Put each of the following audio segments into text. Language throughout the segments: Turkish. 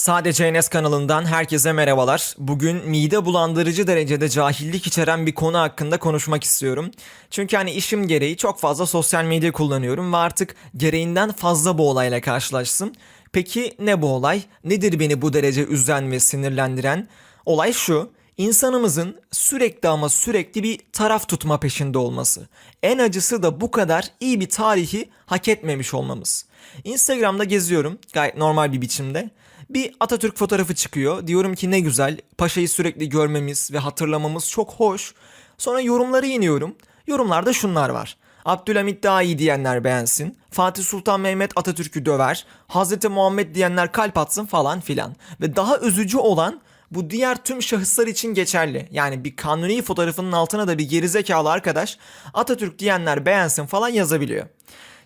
Sadece Enes kanalından herkese merhabalar. Bugün mide bulandırıcı derecede cahillik içeren bir konu hakkında konuşmak istiyorum. Çünkü hani işim gereği çok fazla sosyal medya kullanıyorum ve artık gereğinden fazla bu olayla karşılaştım. Peki ne bu olay? Nedir beni bu derece üzen ve sinirlendiren? Olay şu. İnsanımızın sürekli ama sürekli bir taraf tutma peşinde olması. En acısı da bu kadar iyi bir tarihi hak etmemiş olmamız. Instagram'da geziyorum gayet normal bir biçimde. Bir Atatürk fotoğrafı çıkıyor. Diyorum ki ne güzel. Paşayı sürekli görmemiz ve hatırlamamız çok hoş. Sonra yorumları iniyorum. Yorumlarda şunlar var. Abdülhamit daha iyi diyenler beğensin. Fatih Sultan Mehmet Atatürk'ü döver. Hazreti Muhammed diyenler kalp atsın falan filan. Ve daha üzücü olan bu diğer tüm şahıslar için geçerli. Yani bir kanuni fotoğrafının altına da bir gerizekalı arkadaş Atatürk diyenler beğensin falan yazabiliyor.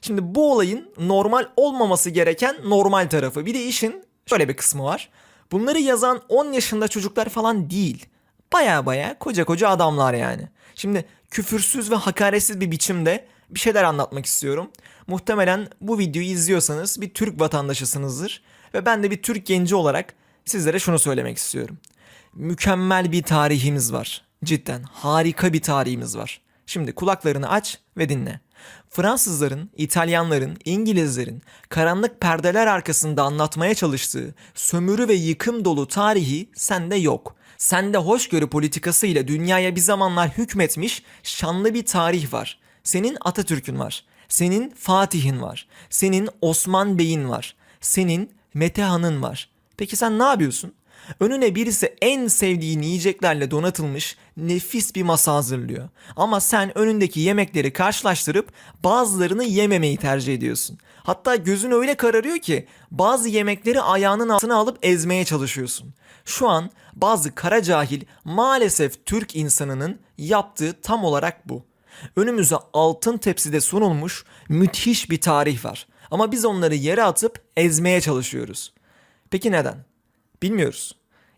Şimdi bu olayın normal olmaması gereken normal tarafı. Bir de işin şöyle bir kısmı var. Bunları yazan 10 yaşında çocuklar falan değil. Baya baya koca koca adamlar yani. Şimdi küfürsüz ve hakaretsiz bir biçimde bir şeyler anlatmak istiyorum. Muhtemelen bu videoyu izliyorsanız bir Türk vatandaşısınızdır. Ve ben de bir Türk genci olarak sizlere şunu söylemek istiyorum. Mükemmel bir tarihimiz var. Cidden harika bir tarihimiz var. Şimdi kulaklarını aç ve dinle. Fransızların, İtalyanların, İngilizlerin karanlık perdeler arkasında anlatmaya çalıştığı sömürü ve yıkım dolu tarihi sende yok. Sende hoşgörü politikası ile dünyaya bir zamanlar hükmetmiş şanlı bir tarih var. Senin Atatürk'ün var. Senin Fatih'in var. Senin Osman Bey'in var. Senin Metehan'ın var. Peki sen ne yapıyorsun? Önüne birisi en sevdiğin yiyeceklerle donatılmış nefis bir masa hazırlıyor. Ama sen önündeki yemekleri karşılaştırıp bazılarını yememeyi tercih ediyorsun. Hatta gözün öyle kararıyor ki bazı yemekleri ayağının altına alıp ezmeye çalışıyorsun. Şu an bazı kara cahil maalesef Türk insanının yaptığı tam olarak bu. Önümüze altın tepside sunulmuş müthiş bir tarih var. Ama biz onları yere atıp ezmeye çalışıyoruz. Peki neden? Bilmiyoruz.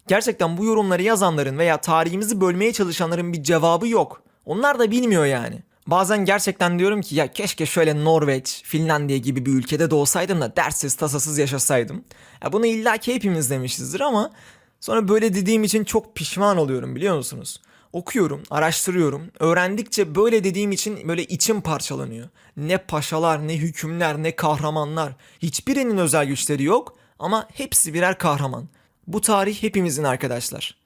Gerçekten bu yorumları yazanların veya tarihimizi bölmeye çalışanların bir cevabı yok. Onlar da bilmiyor yani. Bazen gerçekten diyorum ki ya keşke şöyle Norveç, Finlandiya gibi bir ülkede doğsaydım da derssiz tasasız yaşasaydım. Ya bunu illaki hepimiz demişizdir ama sonra böyle dediğim için çok pişman oluyorum biliyor musunuz? Okuyorum, araştırıyorum. Öğrendikçe böyle dediğim için böyle içim parçalanıyor. Ne paşalar, ne hükümler, ne kahramanlar. Hiçbirinin özel güçleri yok ama hepsi birer kahraman. Bu tarih hepimizin arkadaşlar.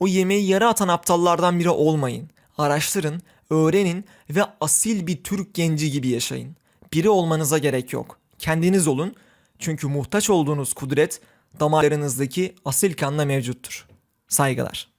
O yemeği yere atan aptallardan biri olmayın. Araştırın, öğrenin ve asil bir Türk genci gibi yaşayın. Biri olmanıza gerek yok. Kendiniz olun. Çünkü muhtaç olduğunuz kudret damarlarınızdaki asil kanla mevcuttur. Saygılar.